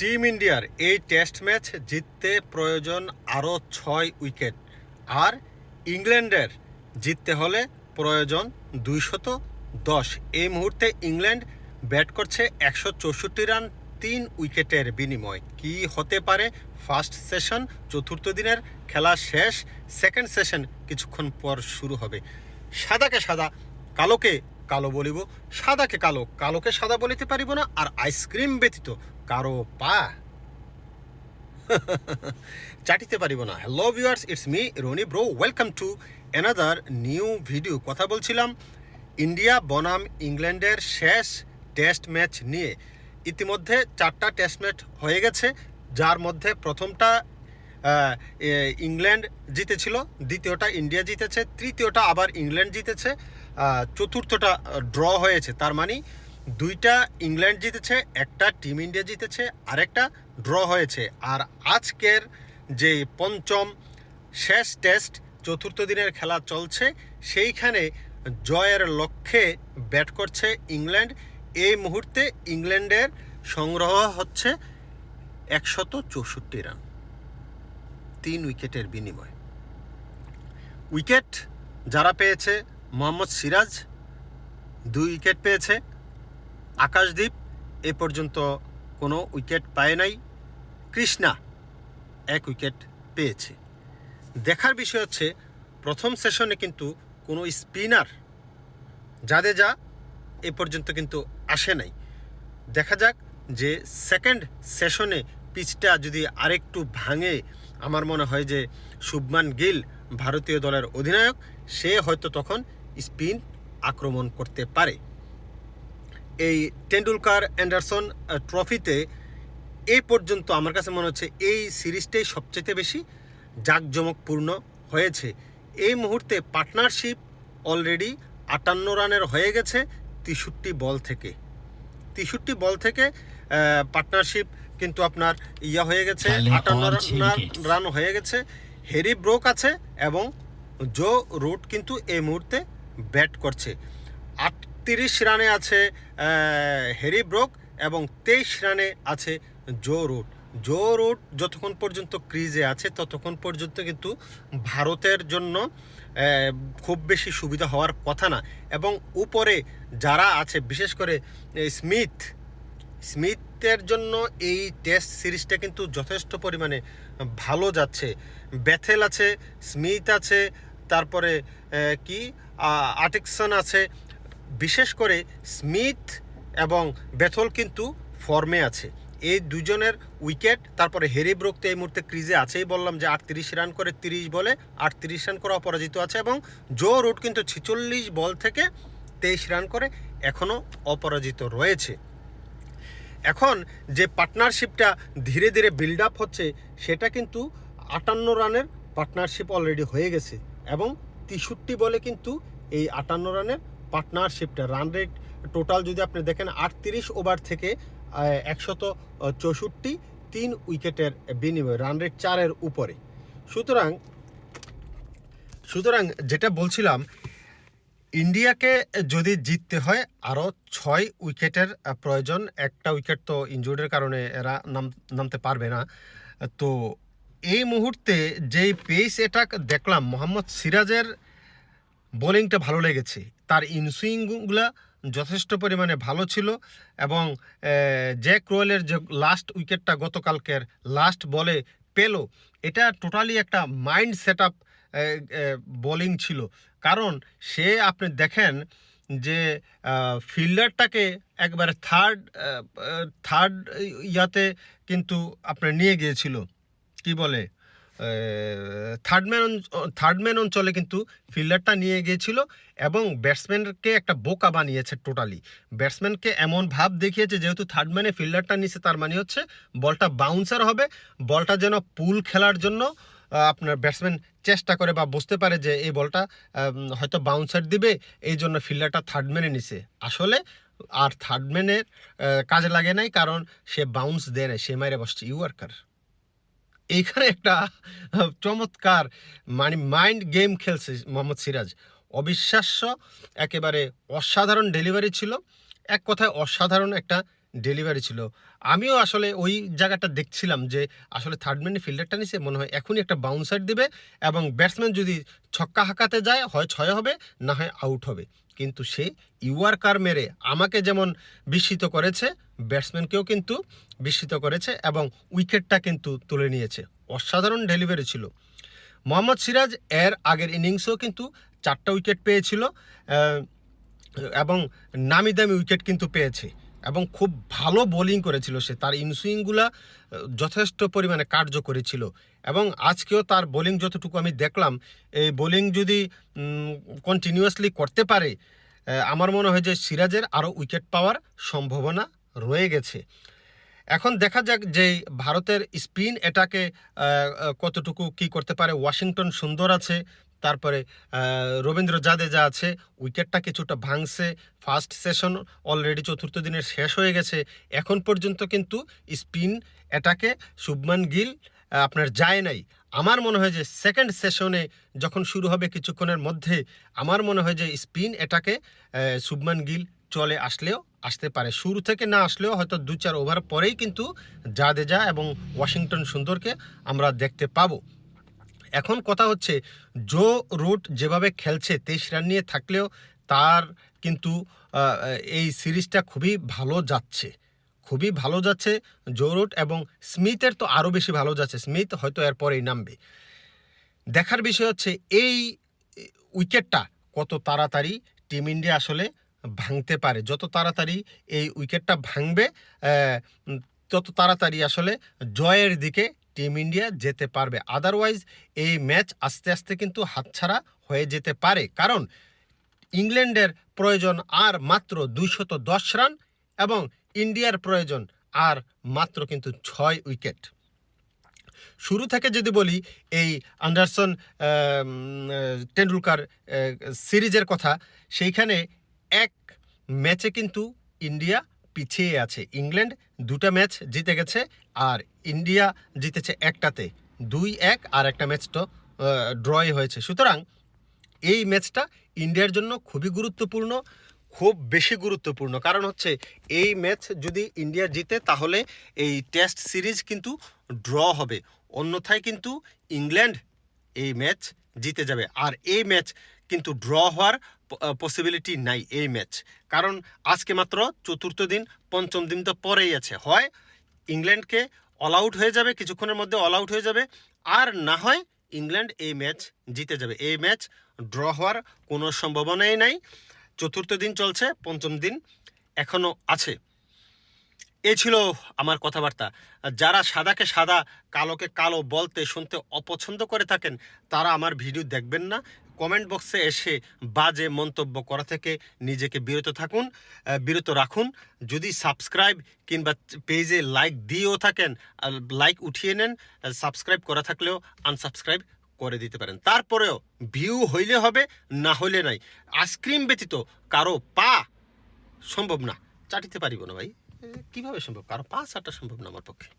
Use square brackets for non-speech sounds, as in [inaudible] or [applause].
Team ইন্ডিয়ার এই test match জিততে প্রয়োজন আরও ছয় উইকেট। আর ইংল্যান্ডের জিততে হলে প্রয়োজন দুইশত দশ। এই মুহূর্তে ইংল্যান্ড ব্যাট করছে একশো চৌষট্টি রান, তিন উইকেটের বিনিময়। কি হতে পারে? ফার্স্ট সেশন, চতুর্থ দিনের খেলা শেষ, সেকেন্ড সেশন কিছুক্ষণ পর শুরু হবে। সাদাকে সাদা, কালোকে কালো বলিব, সাদাকে কালো, কালোকে সাদা বলিতে পারিব না, আর আইসক্রিম ব্যতীত কারও পা [laughs] চাটিতে পারিব না। Hello viewers it's me Rony bro welcome to another new video কথা বলছিলাম, ইন্ডিয়া, বনাম, ইংল্যান্ডের শেষ টেস্ট ম্যাচ নিয়ে। ইতিমধ্যে চারটা টেস্ট ম্যাচ হয়ে গেছে, যার মধ্যে প্রথমটা ইংল্যান্ড জিতেছিল, দ্বিতীয়টা ইন্ডিয়া জিতেছে, তৃতীয়টা আবার ইংল্যান্ড জিতেছে চতুর্থটা ড্র হয়েছে, তার মানে দুইটা ইংল্যান্ড জিতেছে, একটা টিম ইন্ডিয়া জিতেছে, আরেকটা ড্র হয়েছে। আর আজকের যে পঞ্চম শেষ টেস্ট, চতুর্থ দিনের খেলা চলছে, সেইখানে জয়ের লক্ষ্যে ব্যাট করছে ইংল্যান্ড। এই মুহূর্তে ইংল্যান্ডের সংগ্রহ হচ্ছে একশত চৌষট্টি রান। তিন উইকেটের বিনিময়। উইকেট যারা পেয়েছে, মোহাম্মদ সিরাজ, দুই উইকেট পেয়েছে আকাশদ্বীপ এ পর্যন্ত কোনো উইকেট পায় নাই, কৃষ্ণা এক উইকেট পেয়েছে। দেখার বিষয় হচ্ছে, প্রথম সেশনে কিন্তু কোনো স্পিনার জাদেজা এ পর্যন্ত কিন্তু আসে নাই। দেখা যাক যে সেকেন্ড সেশনে পিচটা যদি আরেকটু ভাঙে আমার মনে হয় যে শুভমান গিল ভারতীয় দলের অধিনায়ক, সে হয়তো তখন স্পিন আক্রমণ করতে পারে। এই টেন্ডুলকার অ্যান্ডারসন ট্রফিতে এই পর্যন্ত আমার কাছে মনে হচ্ছে এই সিরিজটাই সবচেয়ে বেশি জাঁকজমকপূর্ণ হয়েছে। এই মুহূর্তে পার্টনারশিপ অলরেডি আটান্ন রানের হয়ে গেছে তেষট্টি বল থেকে। তেষট্টি বল থেকে পার্টনারশিপ কিন্তু আপনার ইয়া হয়ে গেছে আটান্ন. রান হয়ে গেছে। হেরি ব্রোক আছে এবং জো রুট কিন্তু এই মুহূর্তে ব্যাট করছে। আটত্রিশ রানে আছে হেরি ব্রোক এবং তেইশ রানে আছে জো রুট জো রুট যতক্ষণ পর্যন্ত ক্রিজে আছে ততক্ষণ পর্যন্ত কিন্তু ভারতের জন্য খুব বেশি সুবিধা হওয়ার কথা না। এবং উপরে যারা আছে বিশেষ করে স্মিথ স্মিথের জন্য এই টেস্ট সিরিজটা কিন্তু যথেষ্ট পরিমাণে ভালো যাচ্ছে। ব্যাথেল আছে স্মিথ আছে তারপরে কি? আহ, আটিকসন আছে। বিশেষ করে স্মিথ এবং ব্যাথল কিন্তু ফর্মে আছে। এই দুজনের উইকেট তারপরে হেরি ব্রোক তো এই মুহূর্তে ক্রিজে আছেই বললাম যে আটত্রিশ রান করে তিরিশ বলে আটত্রিশ রান করে অপরাজিত আছে এবং জো রুট কিন্তু ছেচল্লিশ বল থেকে তেইশ রান করে এখনও অপরাজিত রয়েছে। এখন যে পার্টনারশিপটা ধীরে ধীরে বিল্ড আপ হচ্ছে, সেটা কিন্তু আটান্ন রানের পার্টনারশিপ অলরেডি হয়ে গেছে এবং তেষট্টি বলে কিন্তু এই আটান্ন রানের পার্টনারশিপটা রান রেট টোটাল যদি আপনি দেখেন, আটত্রিশ ওভার থেকে একশত চৌষট্টি তিন উইকেটের বিনিময় রান রেট চারের উপরে। সুতরাং সুতরাং যেটা বলছিলাম ইন্ডিয়াকে যদি জিততে হয়, আরও ছয় উইকেটের প্রয়োজন। একটা উইকেট তো ইনজুরির কারণে এরা নাম, নামতে পারবে না। তো এই মুহূর্তে যেই পেস অ্যাটাক দেখলাম, মোহাম্মদ সিরাজের বোলিংটা ভালো লেগেছে। তার ইনসুইংগুলো যথেষ্ট পরিমাণে ভালো ছিল এবং জ্যাক রোয়েলের যে লাস্ট উইকেটটা গতকালকের লাস্ট বলে পেল, এটা টোটালি একটা মাইন্ড সেট আপ বোলিং ছিল। কারণ সে আপনি দেখেন যে ফিল্ডারটাকে একবারে থার্ড থার্ড ইয়াতে কিন্তু আপনার নিয়ে গিয়েছিল। কি বলে? থার্ড ম্যান থার্ড অঞ্চলে কিন্তু ফিল্ডারটা নিয়ে গিয়েছিল এবং ব্যাটসম্যানকে একটা বোকা বানিয়েছে টোটালি ব্যাটসম্যানকে এমন ভাব দেখিয়েছে যেহেতু থার্ডম্যানে ফিল্ডারটা নিচে তার মানে হচ্ছে বলটা বাউন্সার হবে। বলটা যেন পুল খেলার জন্য আপনার ব্যাটসম্যান চেষ্টা করে বা বুঝতে পারে যে এই বলটা হয়তো বাউন্সার দিবে, এই জন্য ফিল্ডারটা থার্ড ম্যানে নিছে। আসলে আর থার্ড ম্যানের কাজে লাগে নাই, কারণ সে বাউন্স দেয় নাই, সে মাইরে বসছে ইউয়ার্কার এইখানে একটা চমৎকার মানে মাইন্ড গেম খেলছে মোহাম্মদ সিরাজ। অবিশ্বাস্য, একেবারে অসাধারণ ডেলিভারি ছিল। এক কথায় অসাধারণ একটা ডেলিভারি ছিল। আমিও আসলে ওই জায়গাটা দেখছিলাম যে আসলে থার্ড ম্যানে ফিল্ডারটা নিছে, মনে হয় এখনই একটা বাউন্সার দিবে এবং ব্যাটসম্যান যদি ছক্কা হাঁকাতে যায়, হয় ছয় হবে, না হয় আউট হবে। কিন্তু সে ইউয়ার্কার মেরে আমাকে যেমন বিস্মিত করেছে ব্যাটসম্যানকেও কিন্তু বিস্মিত করেছে এবং উইকেটটা কিন্তু তুলে নিয়েছে। অসাধারণ ডেলিভারি ছিল। মোহাম্মদ সিরাজ এর আগের ইনিংসেও কিন্তু চারটা উইকেট পেয়েছিল এবং নামি দামি উইকেট কিন্তু পেয়েছে। এবং খুব ভালো বোলিং করেছিল সে। তার ইনসুইংগুলা যথেষ্ট পরিমাণে কার্যকরী ছিল। এবং আজকেও তার বোলিং যতটুকু আমি দেখলাম, এই বোলিং যদি কন্টিনিউয়াসলি করতে পারে আমার মনে হয় যে সিরাজের আরও উইকেট পাওয়ার সম্ভাবনা রয়ে গেছে। এখন দেখা যাক যে ভারতের স্পিন এটাকে কতটুকু কি করতে পারে। ওয়াশিংটন সুন্দর আছে তারপরে রবীন্দ্র জাদেজা আছে, উইকেটটা কিছুটা ভাঙছে ফার্স্ট সেশন অলরেডি চতুর্থ দিনের শেষ হয়ে গেছে, এখন পর্যন্ত কিন্তু স্পিন এটাকে শুভমান গিল আপনার যায় নাই। আমার মনে হয় যে সেকেন্ড সেশনে যখন শুরু হবে কিছুক্ষণের মধ্যে, আমার মনে হয় যে স্পিন এটাকে শুভমান গিল চলে আসলেও আসতে পারে। শুরু থেকে না আসলেও হয়তো দু চার ওভার পরেই কিন্তু জাদেজা এবং ওয়াশিংটন সুন্দরকে আমরা দেখতে পাবো। এখন কথা হচ্ছে জো রুট যেভাবে খেলছে, তেইশ রান নিয়ে থাকলেও তার কিন্তু এই সিরিজটা খুবই ভালো যাচ্ছে। খুবই ভালো যাচ্ছে জো রুট এবং স্মিথের তো আরও বেশি ভালো যাচ্ছে। স্মিথ হয়তো এরপরেই নামবে। দেখার বিষয় হচ্ছে, এই উইকেটটা কত তাড়াতাড়ি টিম ইন্ডিয়া আসলে ভাঙতে পারে। যত তাড়াতাড়ি এই উইকেটটা ভাঙবে তত তাড়াতাড়ি আসলে জয়ের দিকে টিম ইন্ডিয়া যেতে পারবে। আদারওয়াইজ এই ম্যাচ আস্তে আস্তে কিন্তু হাতছাড়া হয়ে যেতে পারে। কারণ ইংল্যান্ডের প্রয়োজন আর মাত্র দুইশত দশ রান এবং ইন্ডিয়ার প্রয়োজন আর মাত্র কিন্তু ছয় উইকেট। শুরু থেকে যদি বলি, এই আন্ডারসন টেন্ডুলকার সিরিজের কথা, সেইখানে এক ম্যাচে কিন্তু ইন্ডিয়া পিছিয়ে আছে। ইংল্যান্ড দুটা ম্যাচ জিতে গেছে আর ইন্ডিয়া জিতেছে একটাতে। দুই এক আর একটা ম্যাচ তো ড্রয় হয়েছে। সুতরাং এই ম্যাচটা ইন্ডিয়ার জন্য খুবই গুরুত্বপূর্ণ, খুব বেশি গুরুত্বপূর্ণ। কারণ হচ্ছে এই ম্যাচ যদি ইন্ডিয়া জিতে তাহলে এই টেস্ট সিরিজ কিন্তু ড্র হবে। অন্যথায় কিন্তু ইংল্যান্ড এই ম্যাচ জিতে যাবে। আর এই ম্যাচ কিন্তু ড্র হওয়ার পসিবিলিটি নাই এই ম্যাচ কারণ আজকে মাত্র চতুর্থ দিন, পঞ্চম দিন তো পরেই আছে। হয় ইংল্যান্ডকে অল আউট হয়ে যাবে, কিছুক্ষণের মধ্যে অল আউট হয়ে যাবে, আর না হয় ইংল্যান্ড এই ম্যাচ জিতে যাবে। এই ম্যাচ ড্র হওয়ার কোনো সম্ভাবনাই নাই। চতুর্থ দিন চলছে, পঞ্চম দিন এখনও আছে। এ ছিল আমার কথাবার্তা। যারা সাদাকে সাদা, কালোকে কালো বলতে, শুনতে অপছন্দ করে থাকেন, তারা আমার ভিডিও দেখবেন না। কমেন্ট বক্সে এসে বাজে মন্তব্য করা থেকে নিজেকে বিরত থাকুন বিরত রাখুন। যদি সাবস্ক্রাইব কিংবা পেজে লাইক দিয়েও থাকেন লাইক উঠিয়ে নেন সাবস্ক্রাইব করা থাকলেও আনসাবস্ক্রাইব করে দিতে পারেন। তারপরেও ভিউ হইলে হবে না হইলে নাই। আইসক্রিম ব্যতীত কারও পা সম্ভব না। চাটিতে পারিব না ভাই। কীভাবে সম্ভব? কারও পা চাটা সম্ভব না আমার পক্ষে।